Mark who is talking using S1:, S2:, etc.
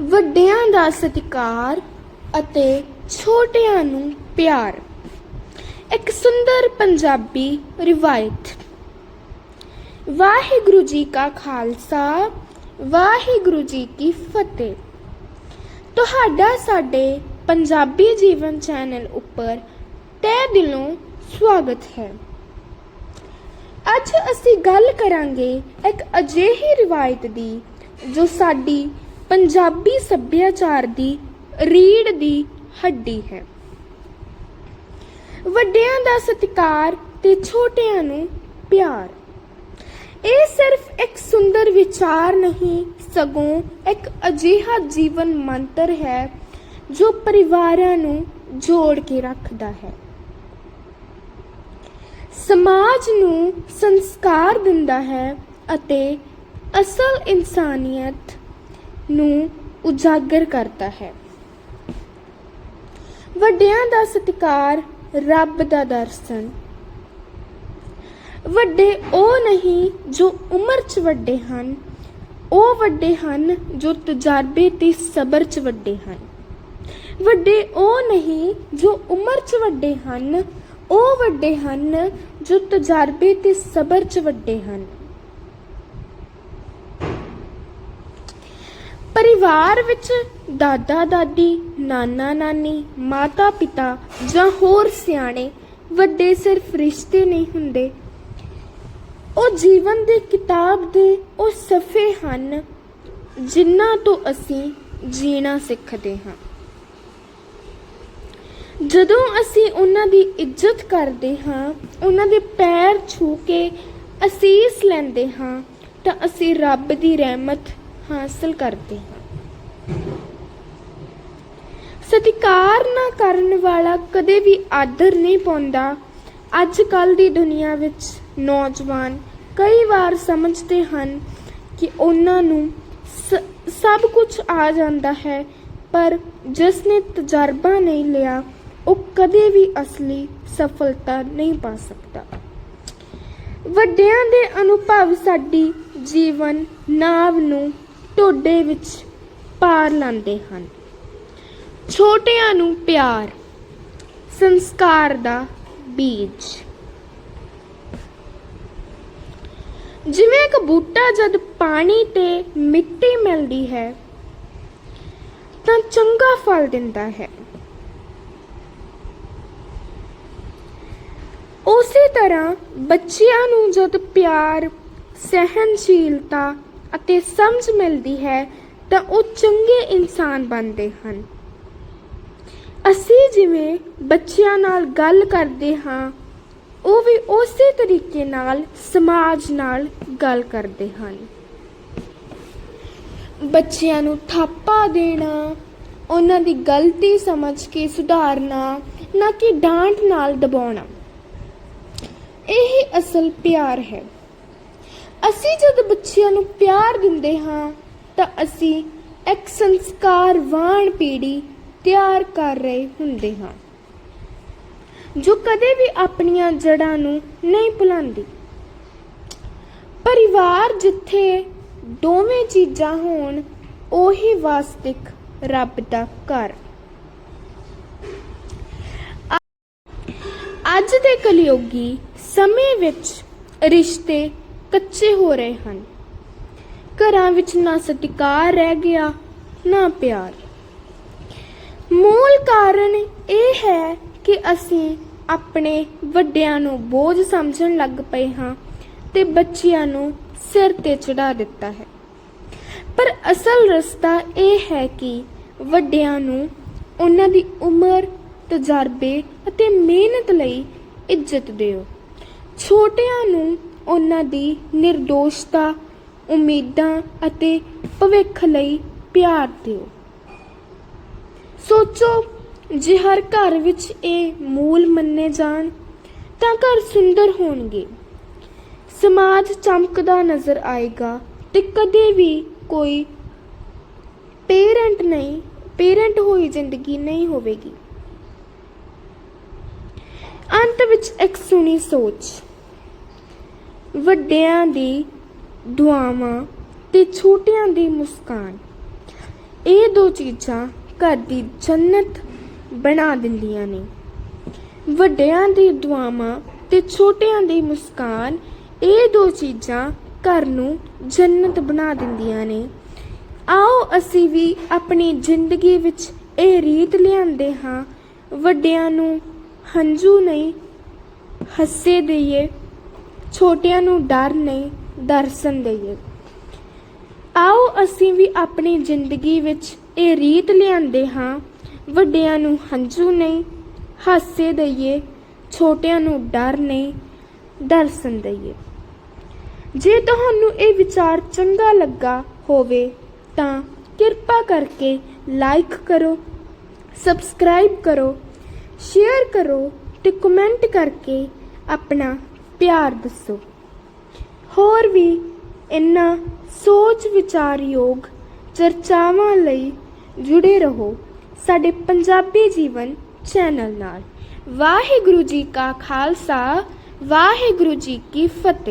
S1: ਵੱਡਿਆਂ ਦਾ ਸਤਿਕਾਰ ਅਤੇ ਛੋਟਿਆਂ ਨੂੰ ਪਿਆਰ। ਇੱਕ ਸੁੰਦਰ ਪੰਜਾਬੀ ਰਿਵਾਇਤ। ਵਾਹਿਗੁਰੂ ਜੀ ਕਾ ਖਾਲਸਾ, ਵਾਹਿਗੁਰੂ ਜੀ ਕੀ ਫਤਿਹ। ਤੁਹਾਡਾ ਸਾਡੇ ਪੰਜਾਬੀ ਜੀਵਨ ਚੈਨਲ ਉੱਪਰ ਤਹਿ ਦਿਲੋਂ ਸਵਾਗਤ ਹੈ। ਅੱਜ ਅਸੀਂ ਗੱਲ ਕਰਾਂਗੇ ਇੱਕ ਅਜਿਹੀ ਰਿਵਾਇਤ ਦੀ ਜੋ ਸਾਡੀ ਪੰਜਾਬੀ ਸੱਭਿਆਚਾਰ ਦੀ ਰੀੜ ਦੀ ਹੱਡੀ ਹੈ। ਵੱਡਿਆਂ ਦਾ ਸਤਿਕਾਰ ਤੇ ਛੋਟਿਆਂ ਨੂੰ ਪਿਆਰ। ਇਹ ਸਿਰਫ ਇੱਕ ਸੁੰਦਰ ਵਿਚਾਰ ਨਹੀਂ, ਸਗੋਂ ਇੱਕ ਅਜਿਹਾ ਜੀਵਨ ਮੰਤਰ ਹੈ, ਜੋ ਪਰਿਵਾਰਾਂ ਨੂੰ ਜੋੜ ਕੇ ਰੱਖਦਾ ਹੈ। ਸਮਾਜ ਨੂੰ ਸੰਸਕਾਰ ਦਿੰਦਾ ਹੈ ਅਤੇ ਅਸਲ ਇਨਸਾਨੀਅਤ ਨੂੰ ਉਜਾਗਰ ਕਰਦਾ ਹੈ। ਵੱਡਿਆਂ ਦਾ ਸਤਿਕਾਰ ਰੱਬ ਦਾ ਦਰਸ਼ਨ। ਵੱਡੇ ਉਹ ਨਹੀਂ ਜੋ ਉਮਰ 'ਚ ਵੱਡੇ ਹਨ, ਉਹ ਵੱਡੇ ਹਨ ਜੋ ਤਜਰਬੇ ਤੇ ਸਬਰ 'ਚ ਵੱਡੇ ਹਨ। ਵੱਡੇ ਉਹ ਨਹੀਂ ਜੋ ਉਮਰ 'ਚ ਵੱਡੇ ਹਨ, ਉਹ ਵੱਡੇ ਹਨ ਜੋ ਤਜਰਬੇ ਤੇ ਸਬਰ 'ਚ ਵੱਡੇ ਹਨ। ਪਰਿਵਾਰ ਵਿੱਚ ਦਾਦਾ, ਦਾਦੀ, ਨਾਨਾ, ਨਾਨੀ, ਮਾਤਾ, ਪਿਤਾ ਜਾਂ ਹੋਰ ਸਿਆਣੇ ਵੱਡੇ ਸਿਰਫ ਰਿਸ਼ਤੇ ਨਹੀਂ ਹੁੰਦੇ। ਉਹ ਜੀਵਨ ਦੀ ਕਿਤਾਬ ਦੇ ਉਹ ਸਫੇ ਹਨ ਜਿਨ੍ਹਾਂ ਤੋਂ ਅਸੀਂ ਜੀਣਾ ਸਿੱਖਦੇ ਹਾਂ। ਜਦੋਂ ਅਸੀਂ ਉਹਨਾਂ ਦੀ ਇੱਜ਼ਤ ਕਰਦੇ ਹਾਂ, ਉਹਨਾਂ ਦੇ ਪੈਰ ਛੂ ਕੇ ਅਸੀਸ ਲੈਂਦੇ ਹਾਂ, ਤਾਂ ਅਸੀਂ ਰੱਬ ਦੀ ਰਹਿਮਤ ਹਾਸਲ ਕਰਦੇ। ਸਤਿਕਾਰ ਨਾ ਕਰਨ ਵਾਲਾ ਕਦੇ ਵੀ ਆਦਰ ਨਹੀਂ ਪਾਉਂਦਾ। ਅੱਜ ਕੱਲ ਦੀ ਦੁਨੀਆ ਵਿੱਚ ਨੌਜਵਾਨ ਕਈ ਵਾਰ ਸਮਝਦੇ ਹਨ ਕਿ ਉਹਨਾਂ ਨੂੰ ਸਭ ਕੁਝ ਆ ਜਾਂਦਾ ਹੈ, ਪਰ ਜਿਸ ਨੇ ਤਜਰਬਾ ਨਹੀਂ ਲਿਆ, ਉਹ ਕਦੇ ਵੀ ਅਸਲੀ ਸਫਲਤਾ ਨਹੀਂ ਪਾ ਸਕਦਾ। ਵੱਡਿਆਂ ਦੇ ਅਨੁਭਵ ਸਾਡੀ ਜੀਵਨ ਨਾਵ ਨੂੰ ਟੋਡੇ ਵਿੱਚ ਪਾਰ ਲਾਉਂਦੇ ਹਨ। ਛੋਟਿਆਂ ਨੂੰ ਪਿਆਰ, ਸੰਸਕਾਰ ਦਾ ਬੀਜ। ਜਿਵੇਂ ਇੱਕ ਬੂਟਾ ਜਦ ਪਾਣੀ ਤੇ ਮਿੱਟੀ ਮਿਲਦੀ ਹੈ, ਤਾਂ ਚੰਗਾ ਫਲ ਦਿੰਦਾ ਹੈ। ਉਸੇ ਤਰ੍ਹਾਂ ਬੱਚਿਆਂ ਨੂੰ ਜਦ ਪਿਆਰ ਸਹਿਨਸ਼ੀਲਤਾ ਅਤੇ ਸਮਝ ਮਿਲਦੀ ਹੈ ਤਾਂ ਉਹ ਚੰਗੇ ਇਨਸਾਨ ਬਣਦੇ ਹਨ। ਅਸੀਂ ਜਿਵੇਂ ਬੱਚਿਆਂ ਨਾਲ ਗੱਲ ਕਰਦੇ ਹਾਂ, ਉਹ ਵੀ ਉਸੇ ਤਰੀਕੇ ਨਾਲ ਸਮਾਜ ਨਾਲ ਗੱਲ ਕਰਦੇ ਹਨ। ਬੱਚਿਆਂ ਨੂੰ ਥਾਪਾ ਦੇਣਾ, ਉਹਨਾਂ ਦੀ ਗਲਤੀ ਸਮਝ ਕੇ ਸੁਧਾਰਨਾ, ਨਾ ਕਿ ਡਾਂਟ ਨਾਲ ਦਬਾਉਣਾ, ਇਹ ਅਸਲ ਪਿਆਰ ਹੈ। ਅਸੀਂ ਜਦ ਬੱਚਿਆਂ ਨੂੰ ਪਿਆਰ ਦਿੰਦੇ ਹਾਂ, ਤਾਂ ਅਸੀਂ ਇੱਕ ਸੰਸਕਾਰਵਾਨ ਪੀੜ੍ਹੀ ਤਿਆਰ ਕਰ ਰਹੇ ਹੁੰਦੇ ਹਾਂ, ਜੋ ਕਦੇ ਵੀ ਆਪਣੀਆਂ ਜੜ੍ਹਾਂ ਨੂੰ ਨਹੀਂ ਭੁਲਾਉਂਦੀ। ਪਰਿਵਾਰ ਜਿੱਥੇ ਦੋਵੇਂ ਚੀਜ਼ਾਂ ਹੋਣ, ਉਹੀ ਵਾਸਤਿਕ ਰੱਬ ਦਾ ਘਰ। ਅੱਜ ਦੇ ਕਲਯੋਗੀ ਸਮੇਂ ਵਿੱਚ ਰਿਸ਼ਤੇ ਕੱਚੇ ਹੋ ਰਹੇ ਹਨ। ਘਰਾਂ ਵਿੱਚ ਨਾ ਸਤਿਕਾਰ ਰਹਿ ਗਿਆ, ਨਾ ਪਿਆਰ। ਮੂਲ ਕਾਰਨ ਇਹ ਹੈ ਕਿ ਅਸੀਂ ਆਪਣੇ ਵੱਡਿਆਂ ਨੂੰ ਬੋਝ ਸਮਝਣ ਲੱਗ ਪਏ ਹਾਂ ਤੇ ਬੱਚਿਆਂ ਨੂੰ ਸਿਰ ਤੇ ਚੜਾ ਦਿੱਤਾ ਹੈ। ਪਰ ਅਸਲ ਰਸਤਾ ਇਹ ਹੈ ਕਿ ਵੱਡਿਆਂ ਨੂੰ ਉਹਨਾਂ ਦੀ ਉਮਰ, ਤਜਰਬੇ ਅਤੇ ਮਿਹਨਤ ਲਈ ਇੱਜ਼ਤ ਦਿਓ। ਛੋਟਿਆਂ ਨੂੰ ਉਹਨਾਂ ਦੀ નિર્ਦੋਸ਼ਤਾ ਉਮੀਦਾਂ ਅਤੇ ਭਵਿੱਖ ਲਈ ਪਿਆਰ ਦਿਓ। ਸੋਚੋ, ਜੇ ਹਰ ਘਰ ਵਿੱਚ ਇਹ ਮੂਲ ਮੰਨੇ ਜਾਣ, ਤਾਂ ਘਰ ਸੁੰਦਰ ਹੋਣਗੇ। ਸਮਾਜ ਚਮਕਦਾ ਨਜ਼ਰ ਆਏਗਾ ਤੇ ਕਦੇ ਵੀ ਕੋਈ ਪੇਰੈਂਟ ਨਹੀਂ, ਪੇਰੈਂਟ ਹੋਈ ਜ਼ਿੰਦਗੀ ਨਹੀਂ ਹੋਵੇਗੀ। ਅੰਤ ਵਿੱਚ ਇੱਕ ਸੁਣੀ ਸੋਚ। ਵੱਡਿਆਂ ਦੀ ਦੁਆਵਾਂ ਤੇ ਛੋਟਿਆਂ ਦੀ ਮੁਸਕਾਨ। ਇਹ ਦੋ ਚੀਜ਼ਾਂ ਘਰ ਦੀ ਜੰਨਤ ਬਣਾ ਦਿੰਦੀਆਂ ਨੇ। ਵੱਡਿਆਂ ਦੀ ਦੁਆਵਾਂ ਤੇ ਛੋਟਿਆਂ ਦੀ ਮੁਸਕਾਨ ਇਹ ਦੋ ਚੀਜ਼ਾਂ ਘਰ ਨੂੰ ਜੰਨਤ ਬਣਾ ਦਿੰਦੀਆਂ ਨੇ। ਆਓ ਅਸੀਂ ਵੀ ਆਪਣੀ ਜ਼ਿੰਦਗੀ ਵਿੱਚ ਇਹ ਰੀਤ ਲਿਆਂਦੇ ਹਾਂ। ਵੱਡਿਆਂ ਨੂੰ ਹੰਝੂ ਨਹੀਂ, ਹੱਸੇ ਦਈਏ। ਛੋਟਿਆਂ ਨੂੰ ਡਰ ਨਹੀਂ, ਦਰਸ਼ਨ ਦਈਏ। ਆਓ ਅਸੀਂ ਵੀ ਆਪਣੀ ਜ਼ਿੰਦਗੀ ਵਿੱਚ ਇਹ ਰੀਤ ਲਿਆਂਦੇ ਹਾਂ। ਵੱਡਿਆਂ ਨੂੰ ਹੰਝੂ ਨਹੀਂ, ਹਾਸੇ ਦਈਏ। ਛੋਟਿਆਂ ਨੂੰ ਡਰ ਨਹੀਂ, ਦਰਸ਼ਨ ਦਈਏ। ਜੇ ਤੁਹਾਨੂੰ ਇਹ ਵਿਚਾਰ ਚੰਗਾ ਲੱਗਾ ਹੋਵੇ, ਤਾਂ ਕਿਰਪਾ ਕਰਕੇ ਲਾਈਕ ਕਰੋ ਸਬਸਕ੍ਰਾਈਬ ਕਰੋ ਸ਼ੇਅਰ ਕਰੋ ਤੇ ਕਮੈਂਟ ਕਰਕੇ ਆਪਣਾ ਪਿਆਰ ਦੱਸੋ। ਹੋਰ ਵੀ ਇਨ੍ਹਾਂ ਸੋਚ ਵਿਚਾਰਯੋਗ ਚਰਚਾਵਾਂ ਲਈ ਜੁੜੇ ਰਹੋ ਸਾਡੇ ਪੰਜਾਬੀ ਜੀਵਨ ਚੈਨਲ ਨਾਲ। ਵਾਹਿਗੁਰੂ ਜੀ ਕਾ ਖਾਲਸਾ, ਵਾਹਿਗੁਰੂ ਜੀ ਕੀ ਫਤਿਹ।